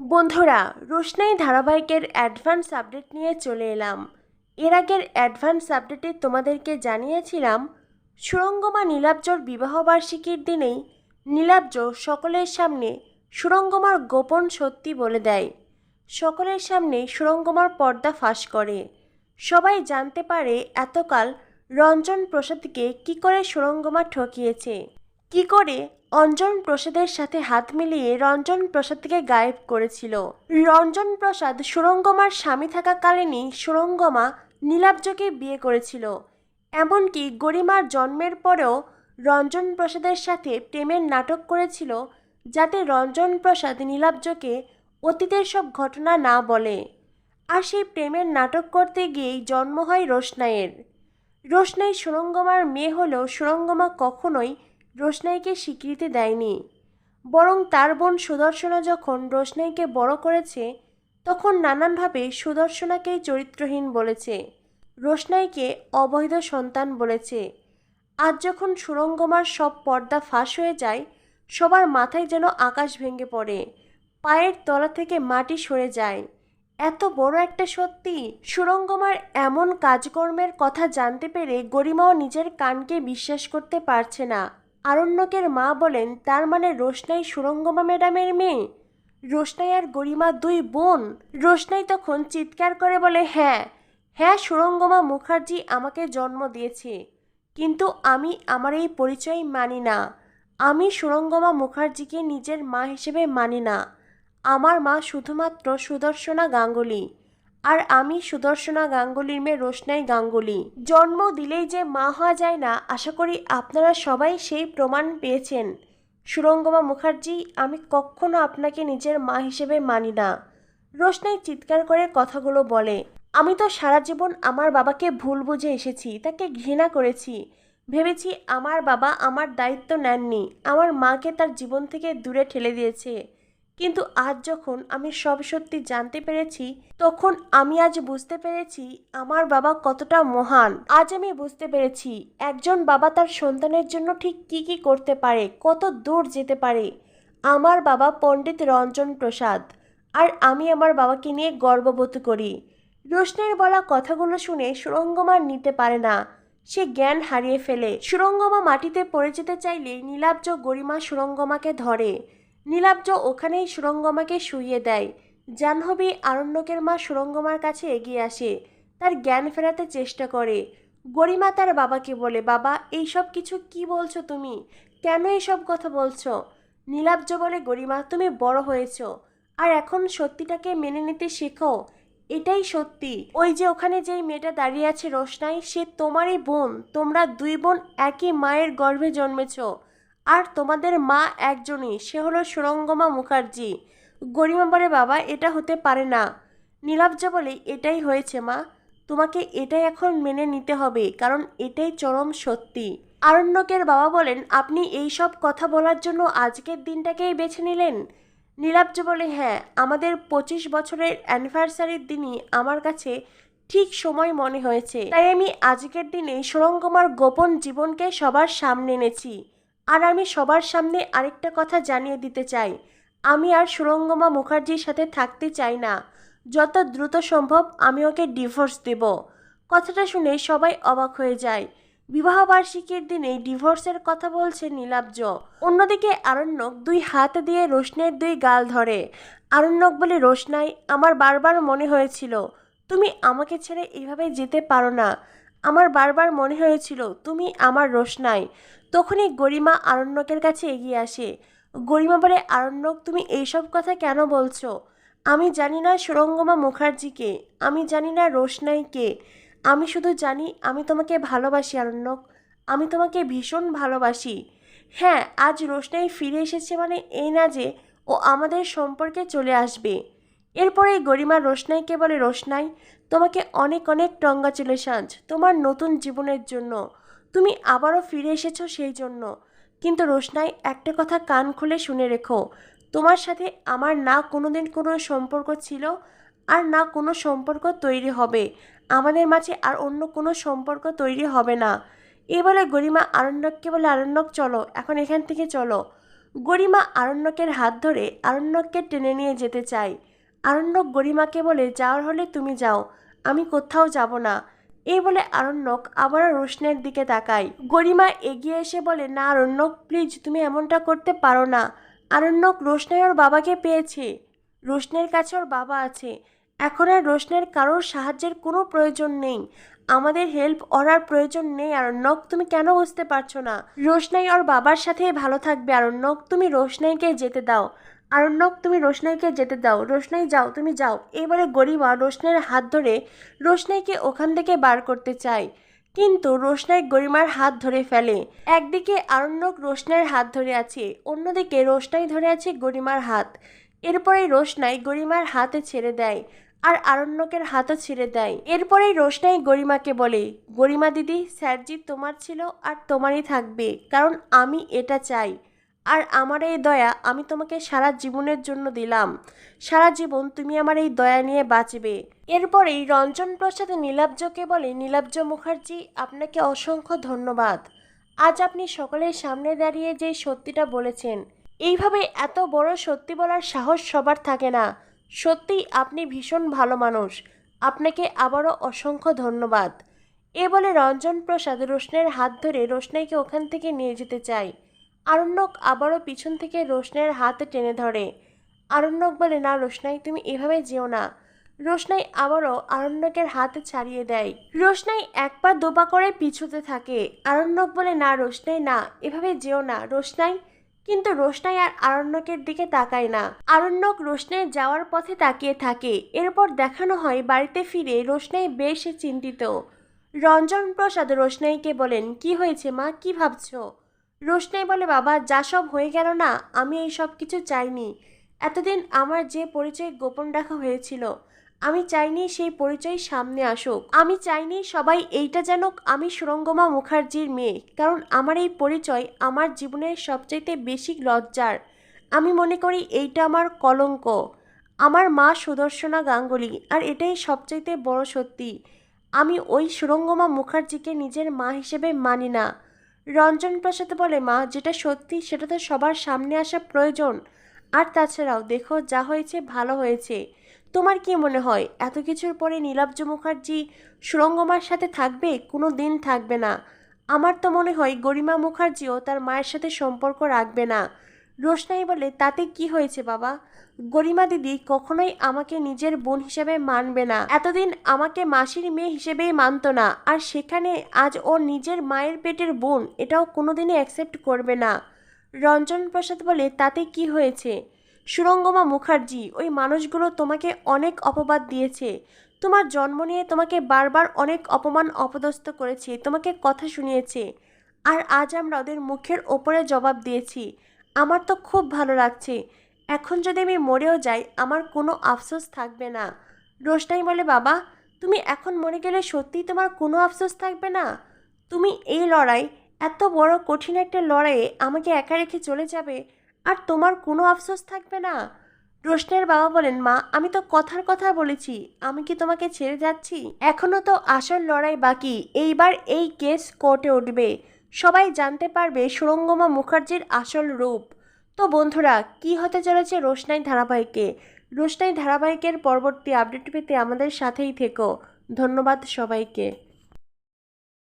বন্ধুরা, রোশনাই ধারাবাহিকের advance update নিয়ে চলে এলাম। এর আগের অ্যাডভান্স আপডেটে তোমাদেরকে জানিয়েছিলাম, সুরঙ্গমা নীলাব্জর বিবাহবার্ষিকীর দিনেই নীলাব্জ সকলের সামনে সুরঙ্গমার গোপন সত্যি বলে দেয়। সকলের সামনে সুরঙ্গমার পর্দা ফাঁস করে। সবাই জানতে পারে এতকাল রঞ্জন প্রসাদকে কি করে সুরঙ্গমা ঠকিয়েছে, কি করে অঞ্জন প্রসাদের সাথে হাত মিলিয়ে রঞ্জন প্রসাদকে গায়েব করেছিল। রঞ্জন প্রসাদ সুরঙ্গমার স্বামী থাকাকালীনই সুরঙ্গমা নীলাব্জকে বিয়ে করেছিল। এমনকি গরিমার জন্মের পরেও রঞ্জন প্রসাদের সাথে প্রেমের নাটক করেছিল যাতে রঞ্জন প্রসাদ নীলাব্জকে অতীতের সব ঘটনা না বলে। আর সেই প্রেমের নাটক করতে গিয়েই জন্ম হয় রোশনাইয়ের। রোশনাই সুরঙ্গমার মেয়ে হলেও সুরঙ্গমা কখনোই রোশনাইকে স্বীকৃতি দেয়নি। বরং তার বোন সুদর্শনা যখন রোশনাইকে বড় করেছে, তখন নানানভাবে সুদর্শনাকেই চরিত্রহীন বলেছে। রোশনাইকে অবৈধ সন্তান বলেছে। আজ যখন সুরঙ্গমার সব পর্দা ফাঁস হয়ে যায়, সবার মাথায় যেন আকাশ ভেঙে পড়ে, পায়ের তলা থেকে মাটি সরে যায়। এত বড় একটা সত্যি? সুরঙ্গমার এমন কাজকর্মের কথা জানতে পেরে গরিমাও নিজের কানকে বিশ্বাস করতে পারছে না। আরণ্যকের মা বলেন, তার মানে রোশনাই সুরঙ্গমা ম্যাডামের মেয়ে? রোশনাই আর গরিমা দুই বোন? রোশনাই তখন চিৎকার করে বলে হ্যাঁ হ্যাঁ সুরঙ্গমা মুখার্জি আমাকে জন্ম দিয়েছে, কিন্তু আমি আমার এই পরিচয় মানি না। আমি সুরঙ্গমা মুখার্জিকে নিজের মা হিসেবে মানি না। আমার মা শুধুমাত্র সুদর্শনা গাঙ্গুলি। আর আমি সুদর্শনা গাঙ্গুলির মেয়ে রোশনাই গাঙ্গুলি। জন্ম দিলেই যে মা হওয়া যায় না, আশা করি আপনারা সবাই সেই প্রমাণ পেয়েছেন। সুরঙ্গমা মুখার্জি, আমি কখনো আপনাকে নিজের মা হিসেবে মানি না। রোশনাই চিৎকার করে কথাগুলো বলে, আমি তো সারা জীবন আমার বাবাকে ভুল বুঝে এসেছি, তাকে ঘৃণা করেছি। ভেবেছি আমার বাবা আমার দায়িত্ব নেননি, আমার মাকে তার জীবন থেকে দূরে ঠেলে দিয়েছে। কিন্তু আজ যখন আমি সব সত্যি জানতে পেরেছি, তখন আমি আজ বুঝতে পেরেছি আমার বাবা কতটা মহান। আজ আমি বুঝতে পেরেছি একজন বাবা তার সন্তানের জন্য ঠিক কি কি করতে পারে, কত দূর যেতে পারে। আমার বাবা পণ্ডিত রঞ্জন প্রসাদ। আর আমি আমার বাবাকে নিয়ে গর্ববোধ করি। রোশনের বলা কথাগুলো শুনে সুরঙ্গমা নিতে পারে না। সে জ্ঞান হারিয়ে ফেলে। সুরঙ্গমা মাটিতে পড়ে যেতে চাইলে নীলাব্জ গরিমা সুরঙ্গমাকে ধরে। নীলাব্জ ওখানেই সুরঙ্গমাকে শুইয়ে দেয়। জাহ্নবী আরণ্যকের মা সুরঙ্গমার কাছে এগিয়ে আসে। তার জ্ঞান ফেরাতে চেষ্টা করে। গরিমা তার বাবাকে বলে, বাবা, এইসব কিছু কি বলছো তুমি? কেন এইসব কথা বলছো? নীলাব্জ বলে, গরিমা, তুমি বড় হয়েছ। আর এখন সত্যিটাকে মেনে নিতে শেখো। এটাই সত্যি। ওই যে ওখানে যেই মেয়েটা দাঁড়িয়ে আছে রোশনাই, সে তোমারই বোন। তোমরা দুই বোন একই মায়ের গর্ভে জন্মেছ। আর তোমাদের মা একজনই, সে হলো সুরঙ্গমা মুখার্জি। গরিমা বলে, বাবা, এটা হতে পারে না। নীলাব্জা বলে, এটাই হয়েছে, মা। তোমাকে এটাই এখন মেনে নিতে হবে, কারণ এটাই চরম সত্যি। আরণ্যকের বাবা বলেন, আপনি এই সব কথা বলার জন্য আজকের দিনটাকেই বেছে নিলেন? নীলাব্জ বলে হ্যাঁ আমাদের পঁচিশ বছরের অ্যানিভার্সারির দিনই আমার কাছে ঠিক সময় মনে হয়েছে। তাই আমি আজকের দিনে সুরঙ্গমার গোপন জীবনকে সবার সামনে এনেছি। আর আমি সবার সামনে আরেকটা কথা জানিয়ে দিতে চাই। আমি আর সুরঙ্গমা মুখার্জির সাথে থাকতে চাই না। যত দ্রুত সম্ভব আমি ওকে ডিভোর্স দেব। কথাটা শুনে সবাই অবাক হয়ে যায়। বিবাহবার্ষিকীর দিনে ডিভোর্সের কথা বলছে নীলাব্জ। অন্যদিকে আরণ্যক দুই হাত দিয়ে রোশনের দুই গাল ধরে। আরণ্যক বলে, রোশনাই, আমার বারবার মনে হয়েছিল, তুমি আমাকে ছেড়ে এইভাবে যেতে পারো না। আমার বারবার মনে হয়েছিল, তুমি আমার রোশনাই তখনই গরিমা আরণ্যকের কাছে এগিয়ে আসে। গরিমা বলে, আরণ্যক, তুমি এইসব কথা কেন বলছো? আমি জানি না সুরঙ্গমা মুখার্জিকে আমি জানি না রোশনাইকে আমি শুধু জানি, আমি তোমাকে ভালোবাসি, আরণ্যক। আমি তোমাকে ভীষণ ভালোবাসি। হ্যাঁ আজ রোশনাই ফিরে এসেছে মানে এই না যে, ও আমাদের সম্পর্কে চলে আসবে। এরপরে গরিমা রোশনাইকে বলে রোশনাই তোমাকে অনেক অনেক কংগ্রাচুলেশনস তোমার নতুন জীবনের জন্য। তুমি আবারও ফিরে এসেছ সেই জন্য। কিন্তু রোশনাই একটা কথা কান খুলে শুনে রেখো, তোমার সাথে আমার না কোনোদিন কোনো সম্পর্ক ছিল আর না কোনো সম্পর্ক তৈরি হবে। আমাদের মাঝে আর অন্য কোনো সম্পর্ক তৈরি হবে না। এ বলে গরিমা আরণ্যককে বলে, আরণ্যক, চলো, এখন এখান থেকে চলো। গরিমা আরণ্যকের হাত ধরে আরণ্যককে টেনে নিয়ে যেতে চায়। আরণ্যক গরিমাকে বলে, যাওয়ার হলে তুমি যাও, আমি কোথাও যাব না। এই বলে আরণ্যক আবারও রোশনের দিকে তাকায়। গরিমা এগিয়ে এসে বলে, না আরণ্যক প্লিজ তুমি এমনটা করতে পারো না। আরণ্যক রোশনাই ওর বাবাকে পেয়েছে। রোশনের কাছে ওর বাবা আছে। এখন আর রোশনের কারোর সাহায্যের কোনো প্রয়োজন নেই। আমাদের হেল্প ওরার প্রয়োজন নেই, আরণ্যক, তুমি কেন বুঝতে পারছ না? রোশনাই ওর বাবার সাথেই ভালো থাকবে, আরণ্যক, তুমি রোশনাইকে যেতে দাও। আরণ্যক, তুমি রোশনাইকে যেতে দাও। রোশনাই, যাও, তুমি যাও। এবারে গরিমা রোশনের হাত ধরে রোশনাইকে ওখান থেকে বার করতে চায়। কিন্তু রোশনাই গরিমার হাত ধরে ফেলে। একদিকে আরণ্যক রোশনাইয়ের হাত ধরে আছে, অন্যদিকে রোশনাই ধরে আছে গরিমার হাত। এরপরে রোশনাই গরিমার হাতে ছেড়ে দেয় আর আরণ্যকের হাতও ছেড়ে দেয়। এরপরেই রোশনাই গরিমাকে বলে, গরিমা দিদি, স্যারজি তোমার ছিল আর তোমারই থাকবে, কারণ আমি এটা চাই। আর আমার এই দয়া আমি তোমাকে সারা জীবনের জন্য দিলাম। সারা জীবন তুমি আমার এই দয়া নিয়ে বাঁচবে। এরপরেই রঞ্জন প্রসাদ নীলাব্জকে বলে, নীলাব্জ মুখার্জি, আপনাকে অসংখ্য ধন্যবাদ। আজ আপনি সকলের সামনে দাঁড়িয়ে যে সত্যিটা বলেছেন, এইভাবে এত বড় সত্যি বলার সাহস সবার থাকে না। সত্যিই আপনি ভীষণ ভালো মানুষ। আপনাকে আবারও অসংখ্য ধন্যবাদ। এ বলে রঞ্জন প্রসাদ রোশনের হাত ধরে রোশনাইকে ওখান থেকে নিয়ে যেতে চায়। আরণ্যক আবারও পিছন থেকে রোশনের হাত টেনে ধরে। আরণ্যক বলে, না রোশনাই, তুমি এভাবে যেও না। রোশনাই আবারও আরণ্যকের হাত ছাড়িয়ে দেয়। রোশনাই এক পা দুপা করে পিছুতে থাকে। আরণ্যক বলে, না রোশনাই, না, এভাবে যেও না, রোশনাই। কিন্তু রোশনাই আর আরণ্যকের দিকে তাকায় না। আরণ্যক রোশনাই যাওয়ার পথে তাকিয়ে থাকে। এরপর দেখানো হয়, বাড়িতে ফিরে রোশনাই বেশ চিন্তিত। রঞ্জন প্রসাদ রোশনাইকে বলেন, কি হয়েছে মা? কি ভাবছ? রোশনাই বলে, বাবা, যা সব হয়ে গেল না, আমি এই সব কিছু চাইনি। এতদিন আমার যে পরিচয় গোপন রাখা হয়েছিল, আমি চাইনি সেই পরিচয় সামনে আসুক। আমি চাইনি সবাই এইটা জানুক, আমি সুরঙ্গমা মুখার্জির মেয়ে, কারণ আমার এই পরিচয় আমার জীবনের সবচাইতে বেশি লজ্জার। আমি মনে করি এইটা আমার কলঙ্ক। আমার মা সুদর্শনা গাঙ্গুলি, আর এটাই সবচাইতে বড় সত্যি। আমি ওই সুরঙ্গমা মুখার্জিকে নিজের মা হিসেবে মানি না। রঞ্জন প্রসাদ বলে, মা, যেটা সত্যি সেটা তো সবার সামনে আসা প্রয়োজন। আর তাছাড়াও দেখো, যা হয়েছে ভালো হয়েছে। তোমার কি মনে হয়, এত কিছুর পরে নীলাব্জ মুখার্জি সুরঙ্গমার সাথে থাকবে? কোনো দিন থাকবে না। আমার তো মনে হয় গরিমা মুখার্জিও তার মায়ের সাথে সম্পর্ক রাখবে না। রোশনাই বলে, তাতে কি হয়েছে বাবা? গরিমা দিদি কখনোই আমাকে নিজের বোন হিসেবে মানবে না। এতদিন আমাকে মাসির মেয়ে হিসেবেই মানতো না। আর সেখানে আজ ও নিজের মায়ের পেটের বোন, এটাও কোনোদিনই অ্যাকসেপ্ট করবে না। রঞ্জন প্রসাদ বলে, তাতে কি হয়েছে? সুরঙ্গমা মুখার্জি, ওই মানুষগুলো তোমাকে অনেক অপবাদ দিয়েছে। তোমার জন্ম নিয়ে তোমাকে বারবার অনেক অপমান অপদস্থ করেছে, তোমাকে কথা শুনিয়েছে। আর আজ আমরা ওদের মুখের ওপরে জবাব দিয়েছি। আমার তো খুব ভালো লাগছে। এখন যদি আমি মরেও যাই, আমার কোনো আফসোস থাকবে না। রোশনাই বলে, বাবা, তুমি এখন মরে গেলে সত্যিই তোমার কোনো আফসোস থাকবে না? তুমি এই লড়াই, এত বড় কঠিন একটা লড়াইয়ে আমাকে একা রেখে চলে যাবে, আর তোমার কোনো আফসোস থাকবে না? রোশনের বাবা বলেন, মা, আমি তো কথার কথা বলেছি, আমি কি তোমাকে ছেড়ে যাচ্ছি? এখনও তো আসল লড়াই বাকি, এইবার এই কেস কোর্টে উঠবে। সবাই জানতে পারবে সুরঙ্গমা মুখার্জির আসল রূপ। তো বন্ধুরা, কি হতে চলেছে রোশনাই ধারাবাহিকে? রোশনাই ধারাবাহিকের পরবর্তী আপডেট পেতে আমাদের সাথেই থেকো। ধন্যবাদ সবাইকে।